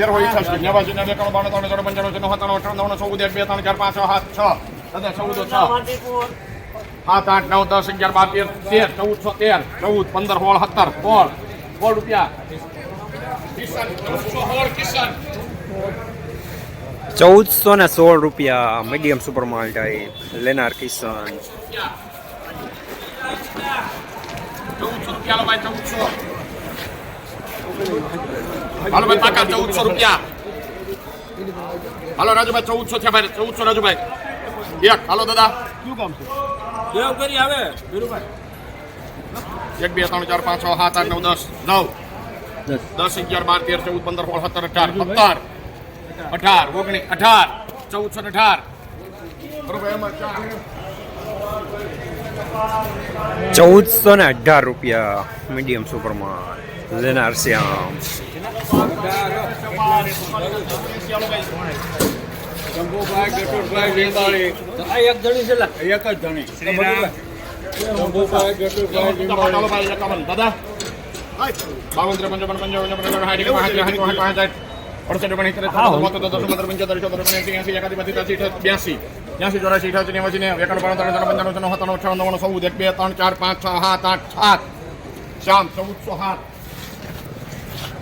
એસી એકાજીમાંથી ત્યાંથી ચોરાઈ છે ને પછી ઇઠાસી તેર હોય ઇઠાસી નેવાસી ને એકાણું બાણું ત્રણ ત્રણ પંચાણું છે નવ ત્રણ અઠાણું નવ ચૌદ એક બે ત્રણ ચાર પાંચ છ સાત છ. દાદા ચૌદ છ. સાત આઠ નવ દસ અગિયાર બાર તેર તેર ચૌદ છ તેર ચૌદ પંદર સોળ સત્તર સોળ સોળ રૂપિયા. કિશન ચૌદસો સોળ કિશન ચૌદસો ને સોળ રૂપિયા મીડિયમ સુપર માલ ટાઈપ લેનાર કિશન ચૌદસો રૂપિયા લો ભાઈ ચૌદસો. હાલો ભાઈ પાકા ચૌદસો રૂપિયા હાલો રાજુભાઈ ચૌદસો છે ભાઈ ચૌદસો રાજુભાઈ એક હાલો દાદા એક બે ત્રણ ચાર પાંચ છ સાત આઠ નવ દસ નવ દસ અગિયાર બાર તેર ચૌદ પંદર સોળ સત્તર અઢાર સત્તર અઢાર ઓગણીસ અઢાર ચૌદસો ને અઢાર બરોબર એમાં ચાર ચૌદસો ને અઢાર રૂપિયા મીડિયમ સુપર શ્યામ શંભુભાઈ ગટુરભાઈ લીંબાળી એક જણી છે એક જ જણી શંભુભાઈ ગટુરભાઈ લીંબાળી દાદા બાવન ત્રેપન ચોપન પંચાવન એકાવન સાઠ સાઠ સાઠ સાઠ સાઠ અડસઠ ઓગણીસ બ્યાસી ત્યાસી ચોરાસી અઠાસી નેવાસી ને એકાણું બાણું ત્રણ ત્રણ પંચાણું છન્નું સત્તાણું અઠાણું નવ્વાણું ચૌદ એક ત્રણ ચાર પાંચ છ સાત આઠ સાત શ્યામ ચૌદસો સાત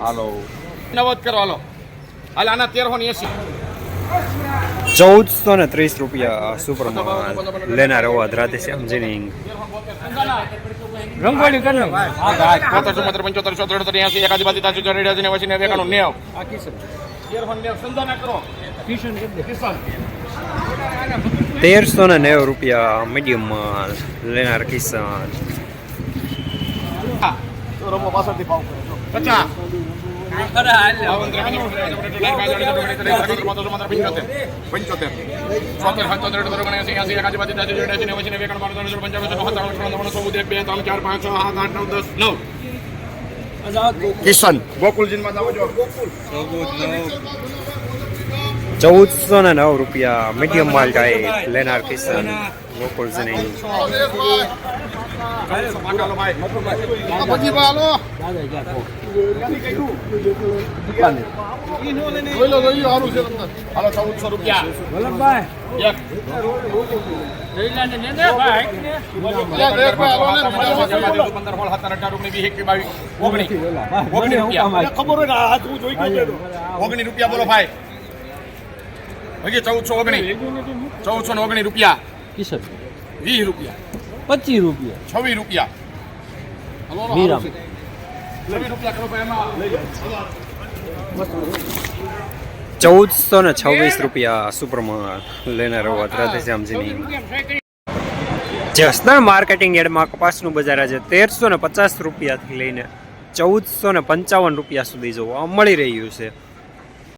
હાલો. નવત કરો હાલો. હાલ આના તેરસો ને એસી ચૌદસો ને ત્રીસ રૂપિયા સુપર લેનાર અવાજ રાધે શ્યામ જીનિંગ રંગોળી કરી બોતેર ચુમ્મોતેર પંચોતેર ચોતેર ત્યાસી એકાદી બાદી તાજુ ચોરી એસી નેવાસી ને એકાણું નેવ. તેરસો ને નેવું રૂપિયા મીડિયમ લેનાર કિસાન તો રમો પાછળથી ભાવ કરે પચાસ પંચોતેર પંચોતેર સત્તોતેર અઠોતેર ઓગણએંસી એંસી એકાદી નેવું એકાણું બાણું ત્રણ નવ્વાણું બે ત્રણ ચાર પાંચ છ સાત આઠ નવ દસ નવ કિશન ગોકુલજીનમાં જાઓ જો ગોકુલ ચૌદસો ને નવ રૂપિયા મીડિયમ માલ ટાઈપ લેનાર કિસાન ગોકુળ જીનિંગ પછી હાલો જોઈ લો જોઈ લો સારું છે તમને હાલો ચૌદસો રૂપિયા. વલ્લભભાઈ એક પંદર સોળ સત્તર અઢાર ઓગણીસ વીસ એકવીસ બાવીસ ઓગણીસ ઓગણીસ રૂપિયા ખબર હોય ને આ હાથ હું જોઈ ગયો તો ઓગણીસ રૂપિયા બોલો ભાઈ. હજી ચૌદસો ઓગણીસ ચૌદસો ને ઓગણી રૂપિયા. કિશન. વીસ રૂપિયા. પચીસ રૂપિયા. છવ્વીસ રૂપિયા. મીરામ. છવ્વીસ રૂપિયા કરો એમાં. ચૌદસો ને છવ્વીસ રૂપિયા સુપર માલ લેનાર અવાજ રાધે શ્યામ જીનિંગ જસદણ માર્કેટિંગ યાર્ડમાં કપાસનું બજાર આજે તેરસો ને પચાસ રૂપિયાથી લઈને ચૌદસો ને પંચાવન રૂપિયા સુધી જોવા મળી રહ્યું છે.